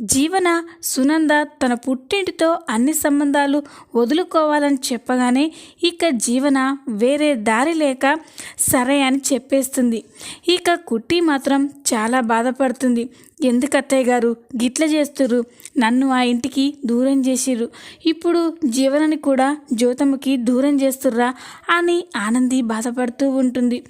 జీవన సునంద తన పుట్టింటితో అన్ని సంబంధాలు వదులుకోవాలని చెప్పగానే ఇక జీవన వేరే దారి లేక సరే అని చెప్పేస్తుంది. ఇక కుట్టి మాత్రం చాలా బాధపడుతుంది. ఎందుకు అత్తయ్య గారు? గిట్ల చేస్తుర్రు. నన్ను ఆ ఇంటికి దూరం చేసిర్రు. ఇప్పుడు జీవనని కూడా జ్యోతమ్మకి దూరం చేస్తుర్రా అని ఆనంది బాధపడుతూ ఉంటుంది.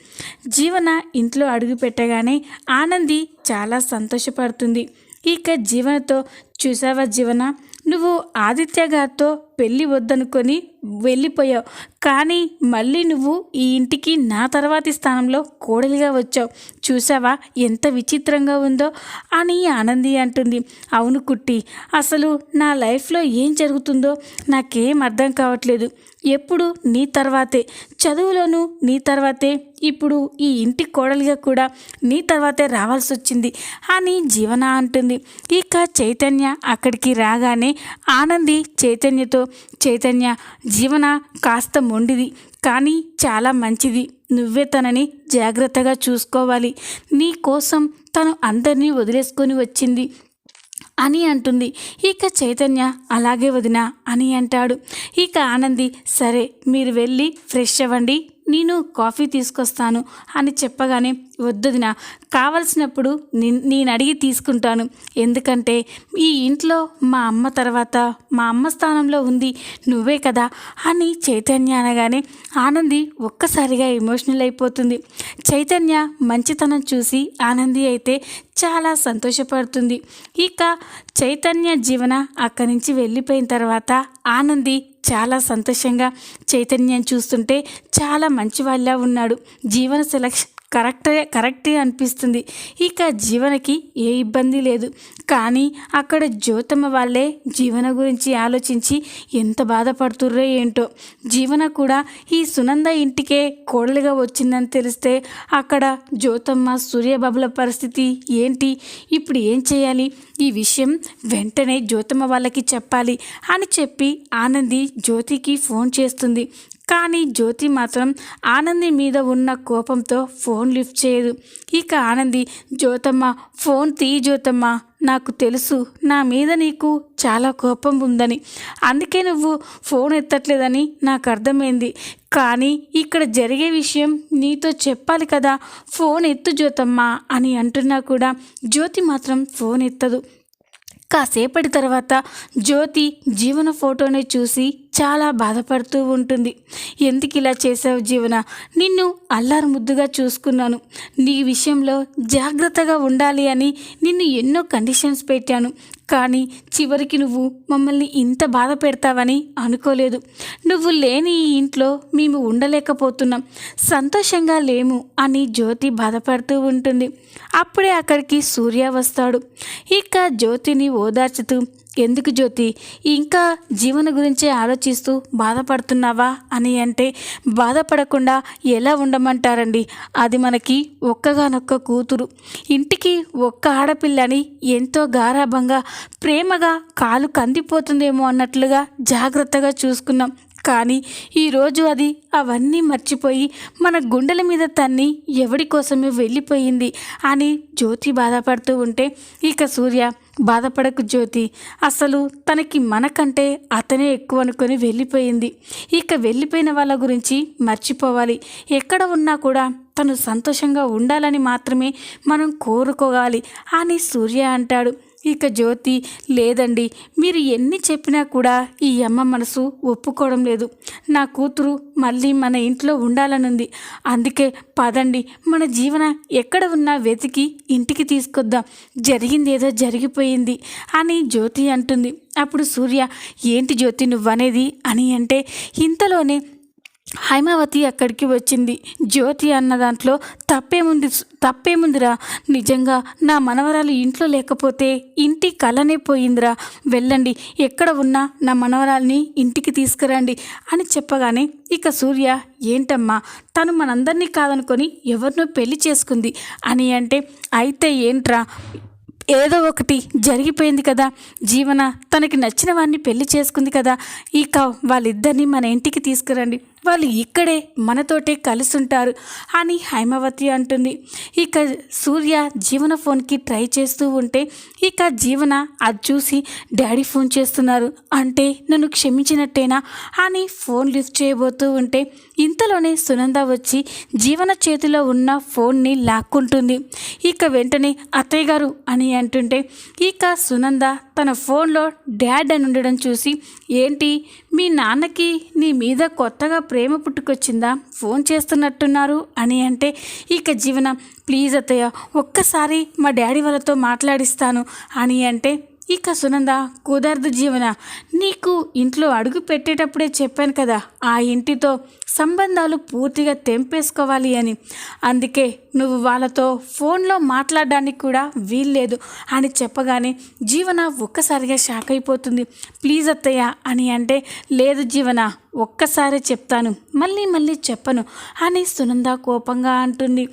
జీవన ఇంట్లో అడుగు పెట్టగానే ఆనంది చాలా సంతోషపడుతుంది. ఇక జీవనతో చూసావా జీవన? నువ్వు ఆదిత్య గారితో పెళ్ళి వద్దనుకొని వెళ్ళిపోయావు. కానీ మళ్ళీ నువ్వు ఈ ఇంటికి నా తర్వాతి స్థానంలో కోడలిగా వచ్చావు. చూసావా ఎంత విచిత్రంగా ఉందో అని ఆనంది అంటుంది. అవును కుట్టి అసలు నా లైఫ్లో ఏం జరుగుతుందో నాకేం అర్థం కావట్లేదు. ఎప్పుడు నీ తర్వాతే చదువులోనూ నీ తర్వాతే ఇప్పుడు ఈ ఇంటి కోడలిగా కూడా నీ తర్వాతే రావాల్సి వచ్చింది అని జీవన అంటుంది. ఇక చైతన్య అక్కడికి రాగానే ఆనంది చైతన్యతో చైతన్య జీవన కాస్త మొండిది కానీ చాలా మంచిది. నువ్వే తనని జాగ్రత్తగా చూసుకోవాలి. నీ కోసం తను అందరినీ వదిలేసుకొని వచ్చింది అని అంటుంది. ఇక చైతన్య అలాగే వదినా అని అంటాడు. ఇక ఆనంది సరే మీరు వెళ్ళి ఫ్రెష్ అవ్వండి. నేను కాఫీ తీసుకొస్తాను అని చెప్పగానే వద్దుదిన కావలసినప్పుడు నేను అడిగి తీసుకుంటాను. ఎందుకంటే ఈ ఇంట్లో మా అమ్మ తర్వాత మా అమ్మ స్థానంలో ఉంది నువ్వే కదా అని చైతన్య అనగానే ఆనంది ఒక్కసారిగా ఎమోషనల్ అయిపోతుంది. చైతన్య మంచితనం చూసి ఆనంది అయితే చాలా సంతోషపడుతుంది. ఇక చైతన్య జీవన అక్కడి నుంచి వెళ్ళిపోయిన తర్వాత ఆనంది చాలా సంతోషంగా చైతన్యం చూస్తుంటే చాలా మంచి వాళ్ళ ఉన్నాడు. జీవన సెలక్షన్ కరెక్టే కరెక్టే అనిపిస్తుంది. ఇక జీవనకి ఏ ఇబ్బంది లేదు. కానీ అక్కడ జ్యోతమ్మ వాళ్ళే జీవన గురించి ఆలోచించి ఎంత బాధపడుతుర్రో ఏంటో. జీవన కూడా ఈ సునంద ఇంటికే కోడలుగా వచ్చిందని తెలిస్తే అక్కడ జ్యోతమ్మ సూర్యబాబుల పరిస్థితి ఏంటి? ఇప్పుడు ఏం చేయాలి? ఈ విషయం వెంటనే జ్యోతమ్మ వాళ్ళకి చెప్పాలి అని చెప్పి ఆనంది జ్యోతికి ఫోన్ చేస్తుంది. కానీ జ్యోతి మాత్రం ఆనంది మీద ఉన్న కోపంతో ఫోన్ లిఫ్ట్ చేయదు. ఇక ఆనంది జ్యోతమ్మ ఫోన్ తీ జ్యోతమ్మ నాకు తెలుసు నా మీద నీకు చాలా కోపం ఉందని. అందుకే నువ్వు ఫోన్ ఎత్తట్లేదని నాకు అర్థమైంది. కానీ ఇక్కడ జరిగే విషయం నీతో చెప్పాలి కదా ఫోన్ ఎత్తు జ్యోతమ్మ అని అంటున్నా కూడా జ్యోతి మాత్రం ఫోన్ ఎత్తదు. కాసేపటి తర్వాత జ్యోతి జీవన ఫోటోని చూసి చాలా బాధపడుతూ ఉంటుంది. ఎందుకు ఇలా చేసావు జీవన? నిన్ను అల్లారు ముద్దుగా చూసుకున్నాను. నీ విషయంలో జాగ్రత్తగా ఉండాలి అని నిన్ను ఎన్నో కండిషన్స్ పెట్టాను. కానీ చివరికి నువ్వు మమ్మల్ని ఇంత బాధ పెడతావని అనుకోలేదు. నువ్వు లేని ఈ ఇంట్లో మేము ఉండలేకపోతున్నాం. సంతోషంగా లేము అని జ్యోతి బాధపడుతూ ఉంటుంది. అప్పుడే అక్కడికి సూర్య వస్తాడు. ఇక జ్యోతిని ఓదార్చుతూ ఎందుకు జ్యోతి? ఇంకా జీవన గురించే ఆలోచిస్తూ బాధపడుతున్నావా అని అంటే బాధపడకుండా ఎలా ఉండమంటారండి? అది మనకి ఒక్కగానొక్క కూతురు. ఇంటికి ఒక్క ఆడపిల్లని ఎంతో గారాభంగా ప్రేమగా కాలు కందిపోతుందేమో అన్నట్లుగా జాగ్రత్తగా చూసుకున్నాం. కానీ ఈరోజు అది అవన్నీ మర్చిపోయి మన గుండెల మీద తన్ని ఎవడి కోసమే వెళ్ళిపోయింది అని జ్యోతి బాధపడుతూ ఉంటే ఇక సూర్య బాధపడకు జ్యోతి. అసలు తనకి మనకంటే అతనే ఎక్కువ అనుకొని వెళ్ళిపోయింది. ఇక వెళ్ళిపోయిన వాళ్ళ గురించి మర్చిపోవాలి. ఎక్కడ ఉన్నా కూడా తను సంతోషంగా ఉండాలని మాత్రమే మనం కోరుకోవాలి అని సూర్య అంటాడు. ఇక జ్యోతి లేదండి మీరు ఎన్ని చెప్పినా కూడా ఈ అమ్మ మనసు ఒప్పుకోవడం లేదు. నా కూతురు మళ్ళీ మన ఇంట్లో ఉండాలనుంది. అందుకే పదండి మన జీవన ఎక్కడ ఉన్నా వెతికి ఇంటికి తీసుకొద్దాం. జరిగింది ఏదో జరిగిపోయింది అని జ్యోతి అంటుంది. అప్పుడు సూర్య ఏంటి జ్యోతి నువ్వనేది? అని అంటే ఇంతలోనే హైమావతి అక్కడికి వచ్చింది. జ్యోతి అన్న దాంట్లో తప్పేముంది తప్పేముందిరా? నిజంగా నా మనవరాలు ఇంట్లో లేకపోతే ఇంటి కలనే పోయిందిరా. వెళ్ళండి ఎక్కడ ఉన్నా నా మనవరాల్ని ఇంటికి తీసుకురండి అని చెప్పగానే ఇక సూర్య ఏంటమ్మా తను మనందరినీ కాదనుకొని ఎవరినో పెళ్ళి చేసుకుంది. అని అంటే అయితే ఏంట్రా? ఏదో ఒకటి జరిగిపోయింది కదా. జీవన తనకి నచ్చిన వాడిని పెళ్ళి చేసుకుంది కదా. ఇక వాళ్ళిద్దరిని మన ఇంటికి తీసుకురండి. వాళ్ళు ఇక్కడే మనతోటే కలిసి ఉంటారు అని హైమవతి అంటుంది. ఇక సూర్య జీవన ఫోన్కి ట్రై చేస్తూ ఉంటే ఇక జీవన అది చూసి డాడీ ఫోన్ చేస్తున్నారు. అంటే నన్ను క్షమించినట్టేనా అని ఫోన్ లిఫ్ట్ చేయబోతూ ఉంటే ఇంతలోనే సునంద వచ్చి జీవన చేతిలో ఉన్న ఫోన్ని లాక్కుంటుంది. ఇక వెంటనే అత్తయ్య గారు అని అంటుంటే ఇక సునంద తన ఫోన్లో డాడ్ అని ఉండడం చూసి ఏంటి మీ నాన్నకి నీ మీద కొత్తగా ప్రేమ పుట్టుకొచ్చిందా? ఫోన్ చేస్తున్నట్టున్నారు అని అంటే ఇక జీవన ప్లీజ్ అత్తయ్య ఒక్కసారి మా డాడీ వాళ్ళతో మాట్లాడిస్తాను అని అంటే ఇక సునంద కుదరదు జీవన. నీకు ఇంట్లో అడుగు పెట్టేటప్పుడే చెప్పాను కదా ఆ ఇంటితో సంబంధాలు పూర్తిగా తెంపేసుకోవాలి అని. అందుకే నువ్వు వాళ్ళతో ఫోన్లో మాట్లాడడానికి కూడా వీల్లేదు అని చెప్పగానే జీవన ఒక్కసారిగా షాక్ అయిపోతుంది. ప్లీజ్ అత్తయ్య అని అంటే లేదు జీవన ఒక్కసారి చెప్తాను మళ్ళీ మళ్ళీ చెప్పను అని సునంద కోపంగా అంటుంది.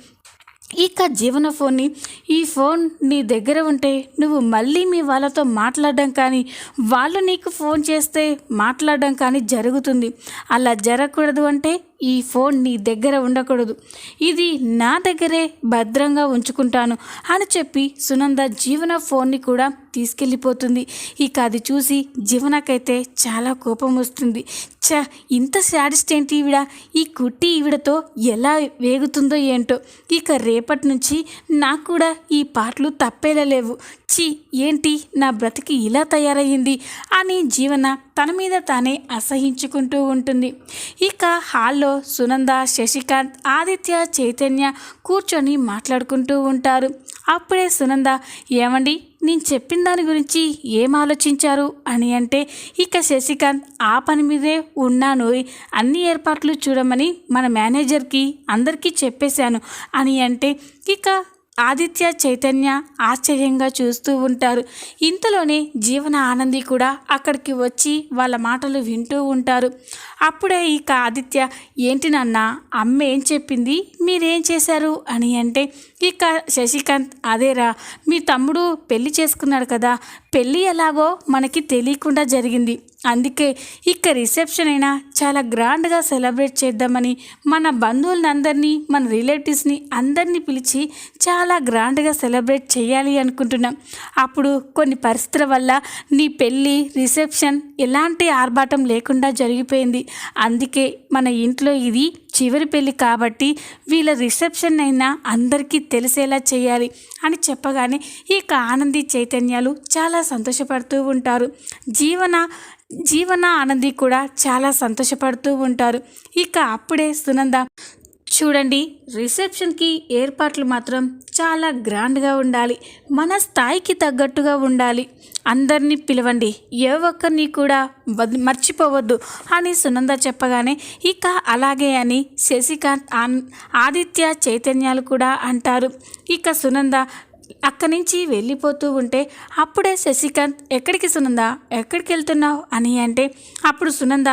ఇక జీవన ఫోన్ని ఈ ఫోన్ నీ దగ్గర ఉంటే నువ్వు మళ్ళీ మీ వాళ్ళతో మాట్లాడడం కానీ వాళ్ళు నీకు ఫోన్ చేస్తే మాట్లాడడం కానీ జరుగుతుంది. అలా జరగకూడదు అంటే ఈ ఫోన్ నీ దగ్గర ఉండకూడదు. ఇది నా దగ్గరే భద్రంగా ఉంచుకుంటాను అని చెప్పి సునంద జీవన ఫోన్ని కూడా తీసుకెళ్ళిపోతుంది. ఇక అది చూసి జీవనకైతే చాలా కోపం వస్తుంది. చ ఇంత శాడిస్ట్ ఏంటి ఈవిడ? ఈ కుట్టి ఈవిడతో ఎలా వేగుతుందో ఏంటో? ఇక రేపటి నుంచి నాకు కూడా ఈ పాటలు తప్పేలా లేవు. చి ఏంటి నా బ్రతికి ఇలా తయారయ్యింది? అని జీవన తన మీద తానే అసహించుకుంటూ ఉంటుంది. ఇక హాల్లో సునంద శశికాంత్ ఆదిత్య చైతన్య కూర్చొని మాట్లాడుకుంటూ ఉంటారు. అప్పుడే సునంద ఏమండి నేను చెప్పిన దాని గురించి ఏం ఆలోచించారు? అని అంటే ఇక శశికాంత్ ఆ పని మీదే ఉన్నాను అన్ని ఏర్పాట్లు చూడమని మన మేనేజర్కి అందరికీ చెప్పేశాను. అని అంటే ఇక ఆదిత్య చైతన్య ఆశ్చర్యంగా చూస్తూ ఉంటారు. ఇంతలోనే జీవన ఆనంది కూడా అక్కడికి వచ్చి వాళ్ళ మాటలు వింటూ ఉంటారు. అప్పుడే ఇక ఆదిత్య ఏంటి నాన్న అమ్మ ఏం చెప్పింది? మీరేం చేశారు? అని అంటే ఇక శశికాంత్ అదేరా మీ తమ్ముడు పెళ్ళి చేసుకున్నాడు కదా పెళ్ళి ఎలాగో మనకి తెలియకుండా జరిగింది. అందుకే ఇక రిసెప్షన్ అయినా చాలా గ్రాండ్గా సెలబ్రేట్ చేద్దామని మన బంధువులందరినీ మన రిలేటివ్స్ని అందరినీ పిలిచి చాలా గ్రాండ్గా సెలబ్రేట్ చేయాలి అనుకుంటున్నాం. అప్పుడు కొన్ని పరిస్థితుల వల్ల నీ పెళ్ళి రిసెప్షన్ ఎలాంటి ఆర్భాటం లేకుండా జరిగిపోయింది. అందుకే మన ఇంట్లో ఇది చివరి పెళ్ళి కాబట్టి వీళ్ళ రిసెప్షన్ అయినా అందరికీ తెలిసేలా చేయాలి అని చెప్పగానే ఇక ఆనంది చైతన్యాలు చాలా సంతోషపడుతూ ఉంటారు. జీవన జీవన ఆనంది కూడా చాలా సంతోషపడుతూ ఉంటారు. ఇక అప్పుడే సునంద చూడండి రిసెప్షన్కి ఏర్పాట్లు మాత్రం చాలా గ్రాండ్గా ఉండాలి మన స్థాయికి తగ్గట్టుగా ఉండాలి. అందరినీ పిలవండి ఏ ఒక్కరిని కూడా మర్చిపోవద్దు అని సునంద చెప్పగానే ఇక అలాగే అని శశికాంత్ ఆన్ ఆదిత్య చైతన్యాలు కూడా అంటారు. ఇక సునంద అక్కడి నుంచి వెళ్ళిపోతూ ఉంటే అప్పుడే శశికాంత్ ఎక్కడికి సునంద? ఎక్కడికి వెళ్తున్నావు? అని అంటే అప్పుడు సునంద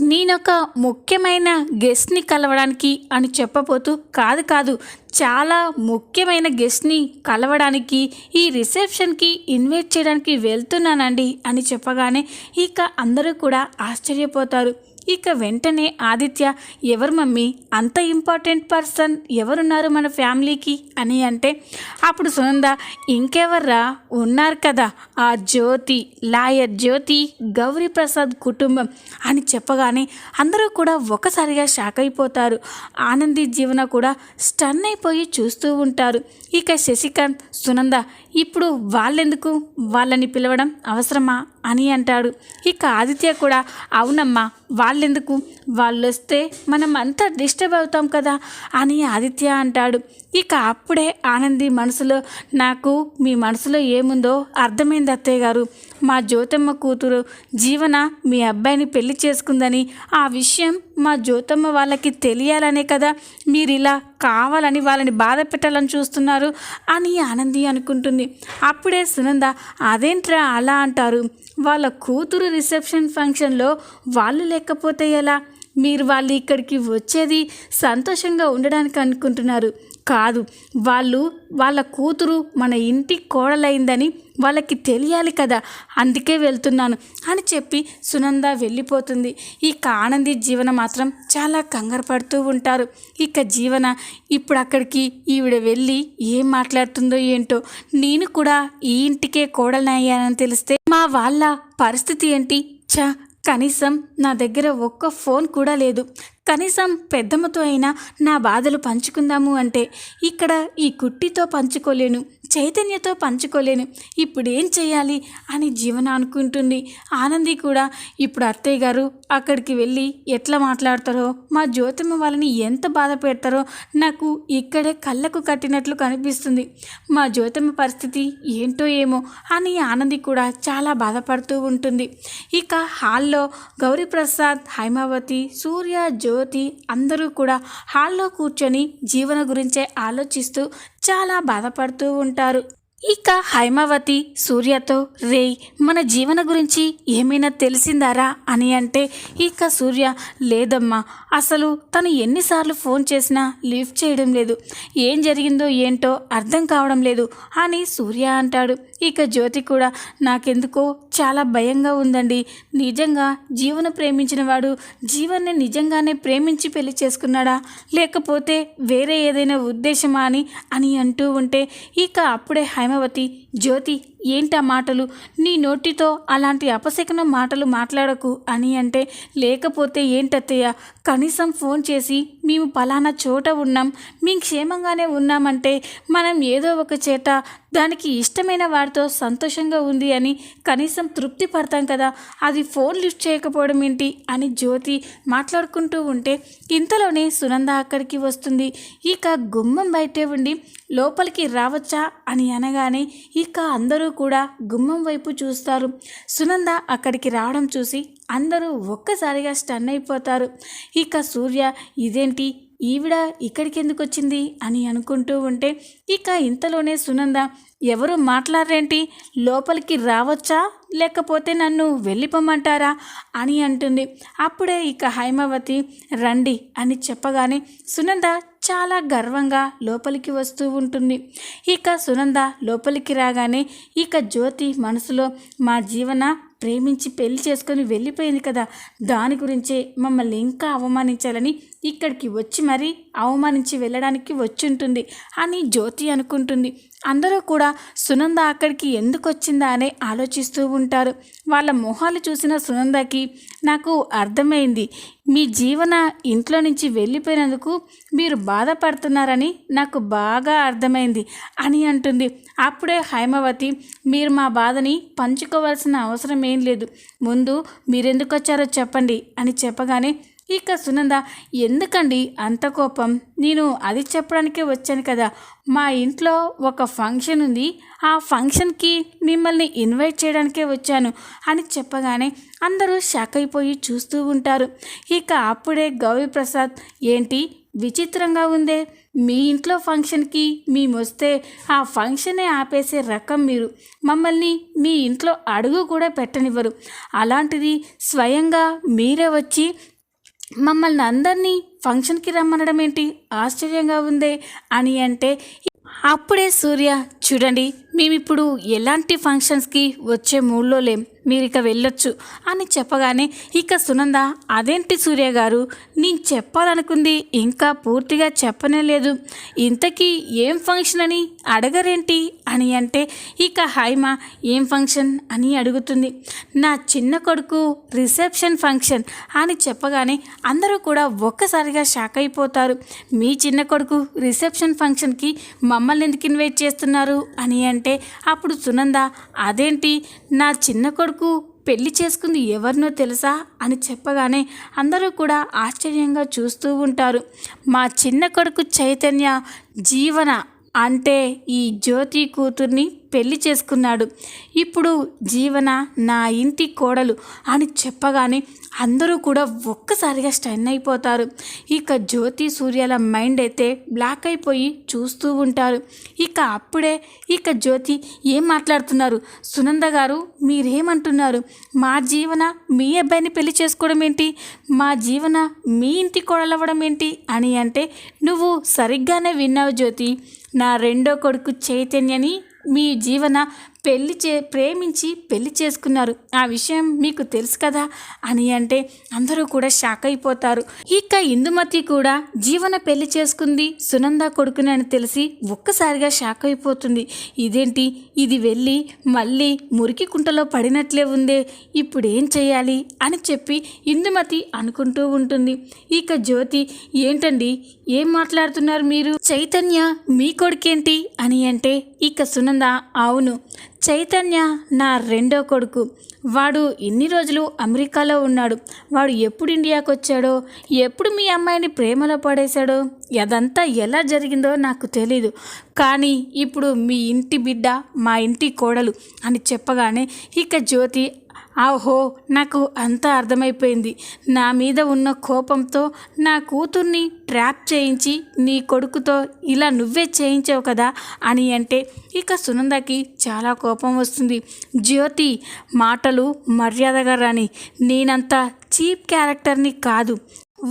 నేనొక ముఖ్యమైన గెస్ట్ని కలవడానికి అని చెప్పబోతూ కాదు కాదు చాలా ముఖ్యమైన గెస్ట్ని కలవడానికి ఈ రిసెప్షన్కి ఇన్వైట్ చేయడానికి వెళ్తున్నానండి అని చెప్పగానే ఇక అందరూ కూడా ఆశ్చర్యపోతారు. ఇక వెంటనే ఆదిత్య ఎవరు మమ్మీ? అంత ఇంపార్టెంట్ పర్సన్ ఎవరున్నారు మన ఫ్యామిలీకి? అని అంటే అప్పుడు సునంద ఇంకెవర్రా? ఉన్నారు కదా ఆ జ్యోతి లాయర్ జ్యోతి గౌరీ ప్రసాద్ కుటుంబం అని చెప్పగానే అందరూ కూడా ఒకసారిగా షాక్ అయిపోతారు. ఆనంది జీవన కూడా స్టన్ అయిపోయి చూస్తూ ఉంటారు. ఇక శశికాంత్ సునంద ఇప్పుడు వాళ్ళెందుకు? వాళ్ళని పిలవడం అవసరమా? అని అంటాడు. ఇక ఆదిత్య కూడా అవునమ్మా వాళ్ళెందుకు? వాళ్ళు వస్తే మనం అంతా డిస్టర్బ్ అవుతాం కదా అని ఆదిత్య అంటాడు. ఇక అప్పుడే ఆనంది మనసులో నాకు మీ మనసులో ఏముందో అర్థమైంది అత్తయ్య గారు. మా జ్యోతమ్మ కూతురు జీవన మీ అబ్బాయిని పెళ్ళి చేసుకుందని ఆ విషయం మా జ్యోతమ్మ వాళ్ళకి తెలియాలనే కదా మీరు ఇలా కావాలని వాళ్ళని బాధ పెట్టాలని చూస్తున్నారు అని ఆనంది అనుకుంటుంది. అప్పుడే సునంద అదేంట్రా అలా అంటారు? వాళ్ళ కూతురు రిసెప్షన్ ఫంక్షన్లో వాళ్ళు లేకపోతే ఎలా? మీరు వాళ్ళు ఇక్కడికి వచ్చేది సంతోషంగా ఉండడానికి అనుకుంటున్నారు. కాదు వాళ్ళు వాళ్ళ కూతురు మన ఇంటి కోడలైందని వాళ్ళకి తెలియాలి కదా. అందుకే వెళ్తున్నాను అని చెప్పి సునంద వెళ్ళిపోతుంది. ఇక ఆనంది జీవన మాత్రం చాలా కంగారు పడుతూ ఉంటారు. ఇక జీవన ఇప్పుడు అక్కడికి ఈవిడ వెళ్ళి ఏం మాట్లాడుతుందో ఏంటో నేను కూడా ఈ ఇంటికే కోడలనయ్యానని తెలిస్తే మా వాళ్ళ పరిస్థితి ఏంటి? చా కనీసం నా దగ్గర ఒక్క ఫోన్ కూడా లేదు. కనీసం పెద్దమ్మతో అయినా నా బాధలు పంచుకుందాము అంటే ఇక్కడ ఈ కుట్టితో పంచుకోలేను చైతన్యతో పంచుకోలేను. ఇప్పుడు ఏం చేయాలి అని జీవన అనుకుంటుంది. ఆనంది కూడా ఇప్పుడు అత్తయ్య గారు అక్కడికి వెళ్ళి ఎట్లా మాట్లాడతారో మా జ్యోతిమ్మ వాళ్ళని ఎంత బాధ పెడతారో నాకు ఇక్కడే కళ్ళకు కట్టినట్లు కనిపిస్తుంది. మా జ్యోతిమ్మ పరిస్థితి ఏంటో ఏమో అని ఆనంది కూడా చాలా బాధపడుతూ ఉంటుంది. ఇక హాల్లో గౌరీప్రసాద్ హైమావతి సూర్య జ్యోతి అందరూ కూడా హాల్లో కూర్చొని జీవన గురించే ఆలోచిస్తూ చాలా బాధపడుతూ ఉంటారు. ఇక హైమావతి సూర్యతో రే మన జీవన గురించి ఏమైనా తెలిసిందారా అని అంటే ఇక సూర్య లేదమ్మా అసలు తను ఎన్నిసార్లు ఫోన్ చేసినా లిఫ్ట్ చేయడం లేదు. ఏం జరిగిందో ఏంటో అర్థం కావడం లేదు అని సూర్య అంటాడు. ఇక జ్యోతి కూడా నాకెందుకో చాలా భయంగా ఉందండి. నిజంగా జీవన ప్రేమించిన వాడు జీవన్ని నిజంగానే ప్రేమించి పెళ్ళి చేసుకున్నాడా? లేకపోతే వేరే ఏదైనా ఉద్దేశమా అని అని అంటూ ఉంటే ఇక అప్పుడే హైమవతి జ్యోతి ఏంటా మాటలు? నీ నోటితో అలాంటి అపశకనం మాటలు మాట్లాడకు అని అంటే లేకపోతే ఏంటత్తయ్య? కనీసం ఫోన్ చేసి మేము పలానా చోట ఉన్నాం మేము క్షేమంగానే ఉన్నామంటే మనం ఏదో ఒక చేట దానికి ఇష్టమైన వాడితో సంతోషంగా ఉంది అని కనీసం తృప్తి పడతాం కదా అది ఫోన్ లిఫ్ట్ చేయకపోవడం ఏంటి అని జ్యోతి మాట్లాడుకుంటూ ఉంటే ఇంతలోనే సునంద అక్కడికి వస్తుంది. ఇక గుమ్మం బయటే ఉండి లోపలికి రావచ్చా అని అనగానే ఇక అందరూ కూడా గుమ్మం వైపు చూస్తారు. సునంద అక్కడికి రావడం చూసి అందరూ ఒక్కసారిగా స్టన్ అయిపోతారు. ఇక సూర్య ఇదేంటి? ఈవిడ ఇక్కడికి ఎందుకు వచ్చింది అని అనుకుంటూ ఉంటే ఇక ఇంతలోనే సునంద ఎవరు మాట్లాడరేంటి? లోపలికి రావచ్చా? లేకపోతే నన్ను వెళ్ళిపోమంటారా అని అంటుంది. అప్పుడే ఇక హైమావతి రండి అని చెప్పగానే సునంద చాలా గర్వంగా లోపలికి వస్తూ ఉంటుంది. ఇక సునంద లోపలికి రాగానే ఇక జ్యోతి మనసులో మా జీవన ప్రేమించి పెళ్ళి చేసుకొని వెళ్ళిపోయింది కదా. దాని గురించే మమ్మల్ని ఇంకా అవమానించాలని ఇక్కడికి వచ్చి మరీ అవమానించి వెళ్ళడానికి వచ్చుంటుంది అని జ్యోతి అనుకుంటుంది. అందరూ కూడా సునంద అక్కడికి ఎందుకు వచ్చిందా అని ఆలోచిస్తూ ఉంటారు. వాళ్ళ మొహాలు చూసిన సునందకి నాకు అర్థమైంది. మీ జీవన ఇంట్లో నుంచి వెళ్ళిపోయినందుకు మీరు బాధపడుతున్నారని నాకు బాగా అర్థమైంది అని అంటుంది. అప్పుడే హైమవతి మీరు మా బాధని పంచుకోవాల్సిన అవసరం ఏం లేదు. ముందు మీరెందుకు వచ్చారో చెప్పండి అని చెప్పగానే ఇక సునంద ఎందుకండి? అంత కోపం. నేను అది చెప్పడానికే వచ్చాను కదా. మా ఇంట్లో ఒక ఫంక్షన్ ఉంది. ఆ ఫంక్షన్కి మిమ్మల్ని ఇన్వైట్ చేయడానికే వచ్చాను అని చెప్పగానే అందరూ షాక్ అయిపోయి చూస్తూ ఉంటారు. ఇక అప్పుడే గౌరీప్రసాద్ ఏంటి? విచిత్రంగా ఉందే. మీ ఇంట్లో ఫంక్షన్కి మేము వస్తే ఆ ఫంక్షనే ఆపేసే రకం మీరు. మమ్మల్ని మీ ఇంట్లో అడుగు కూడా పెట్టనివ్వరు. అలాంటిది స్వయంగా మీరే వచ్చి మమ్మల్ని అందరినీ ఫంక్షన్కి రమ్మనడం ఏంటి ఆశ్చర్యంగా ఉందే అని అంటే అప్పుడే సూర్య చూడండి మేమిప్పుడు ఎలాంటి ఫంక్షన్స్కి వచ్చే మూడ్లో లేం మీరు ఇక వెళ్ళొచ్చు అని చెప్పగానే ఇక సునంద అదేంటి సూర్య గారు? నేను చెప్పాలనుకుంది ఇంకా పూర్తిగా చెప్పనే లేదు. ఇంతకీ ఏం ఫంక్షన్ అని అడగరేంటి? అని అంటే ఇక హైమ ఏం ఫంక్షన్? అని అడుగుతుంది. నా చిన్న కొడుకు రిసెప్షన్ ఫంక్షన్ అని చెప్పగానే అందరూ కూడా ఒక్కసారిగా షాక్ అయిపోతారు. మీ చిన్న కొడుకు రిసెప్షన్ ఫంక్షన్కి మమ్మల్ని ఎందుకు ఇన్వైట్ చేస్తున్నారు? అని అంటే అప్పుడు సునంద అదేంటి? నా చిన్న కొడుకు పెళ్ళి చేసుకుంది ఎవరినో తెలుసా? అని చెప్పగానే అందరూ కూడా ఆశ్చర్యంగా చూస్తూ ఉంటారు. మా చిన్న కొడుకు చైతన్య జీవన అంటే ఈ జ్యోతి కూతుర్ని పెళ్ళి చేసుకున్నాడు. ఇప్పుడు జీవన నా ఇంటి కోడలు అని చెప్పగానే అందరూ కూడా ఒక్కసారిగా స్టన్ అయిపోతారు. ఇక జ్యోతి సూర్యాల మైండ్ అయితే బ్లాక్ అయిపోయి చూస్తూ ఉంటారు. ఇక అప్పుడే ఇక జ్యోతి ఏం మాట్లాడుతున్నారు? సునంద గారు మీరేమంటున్నారు? మా జీవన మీ అబ్బాయిని పెళ్ళి చేసుకోవడం ఏంటి? మా జీవన మీ ఇంటి కోడలవ్వడం ఏంటి? అని అంటే నువ్వు సరిగ్గానే విన్నావు జ్యోతి. నా రెండో కొడుకు చైతన్యని మీ జీవన పెళ్ళి చే ప్రేమించి పెళ్ళి చేసుకున్నారు. ఆ విషయం మీకు తెలుసు కదా? అని అంటే అందరూ కూడా షాక్ అయిపోతారు. ఇక ఇందుమతి కూడా జీవన పెళ్ళి చేసుకుంది సునంద కొడుకుని అని తెలిసి ఒక్కసారిగా షాక్ అయిపోతుంది. ఇదేంటి? ఇది వెళ్ళి మళ్ళీ మురికి కుంటలో పడినట్లే ఉందే. ఇప్పుడు ఏం చేయాలి? అని చెప్పి ఇందుమతి అనుకుంటూ ఉంటుంది. ఇక జ్యోతి ఏంటండి? ఏం మాట్లాడుతున్నారు మీరు? చైతన్య మీ కొడుకేంటి? అని అంటే ఇక సునంద అవును. చైతన్య నా రెండో కొడుకు. వాడు ఇన్ని రోజులు అమెరికాలో ఉన్నాడు. వాడు ఎప్పుడు ఇండియాకి వచ్చాడో ఎప్పుడు మీ అమ్మాయిని ప్రేమలో పడేశాడో అదంతా ఎలా జరిగిందో నాకు తెలీదు. కానీ ఇప్పుడు మీ ఇంటి బిడ్డ మా ఇంటి కోడలు అని చెప్పగానే ఇక జ్యోతి ఆహో నాకు అంతా అర్థమైపోయింది. నా మీద ఉన్న కోపంతో నా కూతుర్ని ట్రాప్ చేయించి నీ కొడుకుతో ఇలా నువ్వే చేయించావు కదా అని అంటే ఇక సునందకి చాలా కోపం వస్తుంది. జ్యోతి మాటలు మర్యాదగా రాని నేనంత చీప్ క్యారెక్టర్ని కాదు.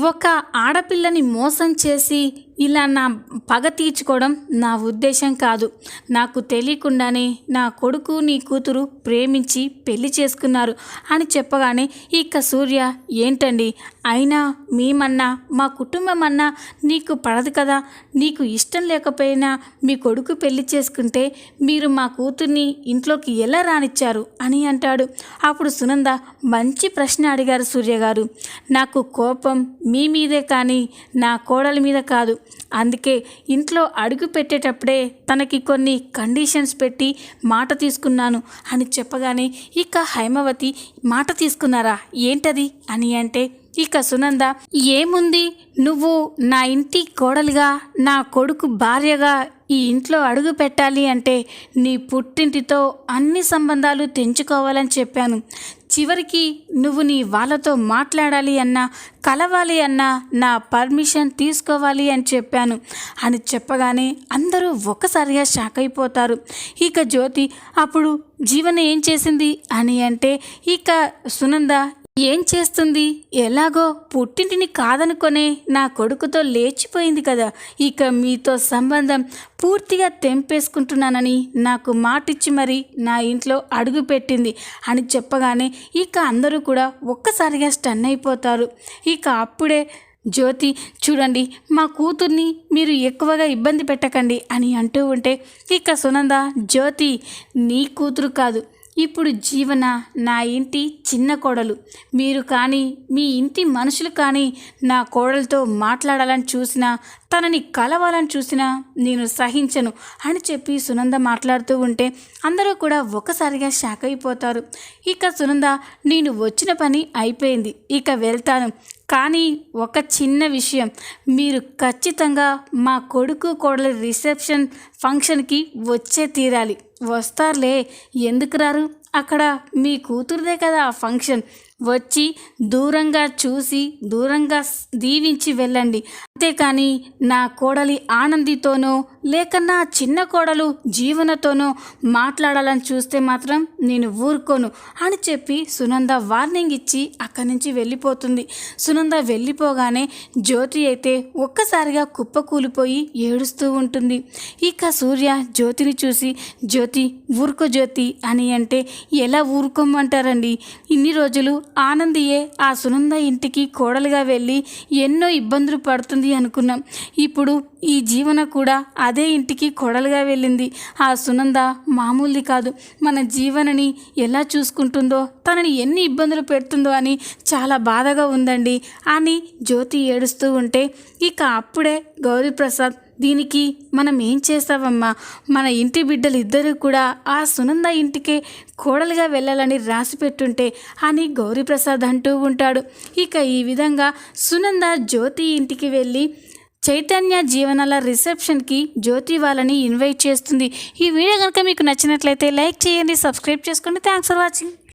ఒక ఆడపిల్లని మోసం చేసి ఇలా నా పగ తీర్చుకోవడం నా ఉద్దేశం కాదు. నాకు తెలియకుండానే నా కొడుకు నీ కూతురు ప్రేమించి పెళ్ళి చేసుకున్నారు అని చెప్పగానే ఇక సూర్య ఏంటండి? అయినా మేమన్నా మా కుటుంబం అన్నా నీకు పడదు కదా? నీకు ఇష్టం లేకపోయినా మీ కొడుకు పెళ్ళి చేసుకుంటే మీరు మా కూతుర్ని ఇంట్లోకి ఎలా రానిచ్చారు? అని అంటాడు. అప్పుడు సునంద మంచి ప్రశ్న అడిగారు సూర్య గారు నాకు కోపం మీ మీదే కానీ నా కోడలి మీద కాదు. అందుకే ఇంట్లో అడుగు పెట్టేటప్పుడే తనకి కొన్ని కండిషన్స్ పెట్టి మాట తీసుకున్నాను అని చెప్పగానే ఇక హైమవతి మాట తీసుకున్నారా? ఏంటది? అని అంటే ఇక సునంద ఏముంది? నువ్వు నా ఇంటి కోడలుగా నా కొడుకు భార్యగా ఈ ఇంట్లో అడుగు పెట్టాలి అంటే నీ పుట్టింటితో అన్ని సంబంధాలు తెంచుకోవాలని చెప్పాను. చివరికి నువ్వు నీ వాళ్ళతో మాట్లాడాలి అన్నా కలవాలి అన్నా నా పర్మిషన్ తీసుకోవాలి అని చెప్పాను. అని చెప్పగానే అందరూ ఒక్కసారిగా షాక్ అయిపోతారు. ఇక జ్యోతి అప్పుడు జీవన ఏం చేసింది? అని అంటే ఇక సునంద ఏం చేస్తుంది? ఎలాగో పుట్టింటిని కాదనుకొనే నా కొడుకుతో లేచిపోయింది కదా. ఇక మీతో సంబంధం పూర్తిగా తెంపేసుకుంటున్నానని నాకు మాటిచ్చి మరి నా ఇంట్లో అడుగు పెట్టింది అని చెప్పగానే ఇక అందరూ కూడా ఒక్కసారిగా స్టన్ అయిపోతారు. ఇక అప్పుడే జ్యోతి చూడండి మా కూతుర్ని మీరు ఎక్కువగా ఇబ్బంది పెట్టకండి అని అంటూ ఉంటే ఇక సునంద జ్యోతి నీ కూతురు కాదు ఇప్పుడు జీవన నా ఇంటి చిన్న కోడలు. మీరు కానీ మీ ఇంటి మనుషులు కానీ నా కోడలతో మాట్లాడాలని చూసినా తనని కలవాలని చూసినా నేను సహించను అని చెప్పి సునంద మాట్లాడుతూ ఉంటే అందరూ కూడా ఒక్కసారిగా షాక్ అయిపోతారు. ఇక సునంద నేను వచ్చిన పని అయిపోయింది ఇక వెళ్తాను. కానీ ఒక చిన్న విషయం మీరు ఖచ్చితంగా మా కొడుకు కోడల రిసెప్షన్ ఫంక్షన్కి వచ్చే తీరాలి. వస్తారులే ఎందుకు రారు? అక్కడ మీ కూతురుదే కదా ఆ ఫంక్షన్. వచ్చి దూరంగా చూసి దూరంగా దీవించి వెళ్ళండి. అంతేకాని నా కోడలి ఆనందితోనో లేక నా చిన్న కోడలు జీవనతోనో మాట్లాడాలని చూస్తే మాత్రం నేను ఊరుకోను అని చెప్పి సునంద వార్నింగ్ ఇచ్చి అక్కడి నుంచి వెళ్ళిపోతుంది. సునంద వెళ్ళిపోగానే జ్యోతి అయితే ఒక్కసారిగా కుప్పకూలిపోయి ఏడుస్తూ ఉంటుంది. ఇక సూర్య జ్యోతిని చూసి జ్యోతి ఊరుకో జ్యోతి అని అంటే ఎలా ఊరుకోమంటారండి? ఇన్ని రోజులు ఆనందియే ఆ సునంద ఇంటికి కోడలుగా వెళ్ళి ఎన్నో ఇబ్బందులు పడుతుంది అనుకున్నాం. ఇప్పుడు ఈ జీవన కూడా అదే ఇంటికి కోడలుగా వెళ్ళింది. ఆ సునంద మామూలుది కాదు. మన జీవనని ఎలా చూసుకుంటుందో తనని ఎన్ని ఇబ్బందులు పెడుతుందో అని చాలా బాధగా ఉందండి అని జ్యోతి ఏడుస్తూ ఉంటే ఇక అప్పుడే గౌరీప్రసాద్ దీనికి మనం ఏం చేస్తావమ్మా? మన ఇంటి బిడ్డలు ఇద్దరు కూడా ఆ సునంద ఇంటికే కోడలుగా వెళ్ళాలని రాసి పెట్టుంటే అని గౌరీప్రసాద్ అంటూ ఉంటాడు. ఇక ఈ విధంగా సునంద జ్యోతి ఇంటికి వెళ్ళి చైతన్య జీవనాల రిసెప్షన్కి జ్యోతి వాళ్ళని ఇన్వైట్ చేస్తుంది. ఈ వీడియో కనుక మీకు నచ్చినట్లయితే లైక్ చేయండి సబ్స్క్రైబ్ చేసుకోండి థ్యాంక్స్ ఫర్ వాచింగ్.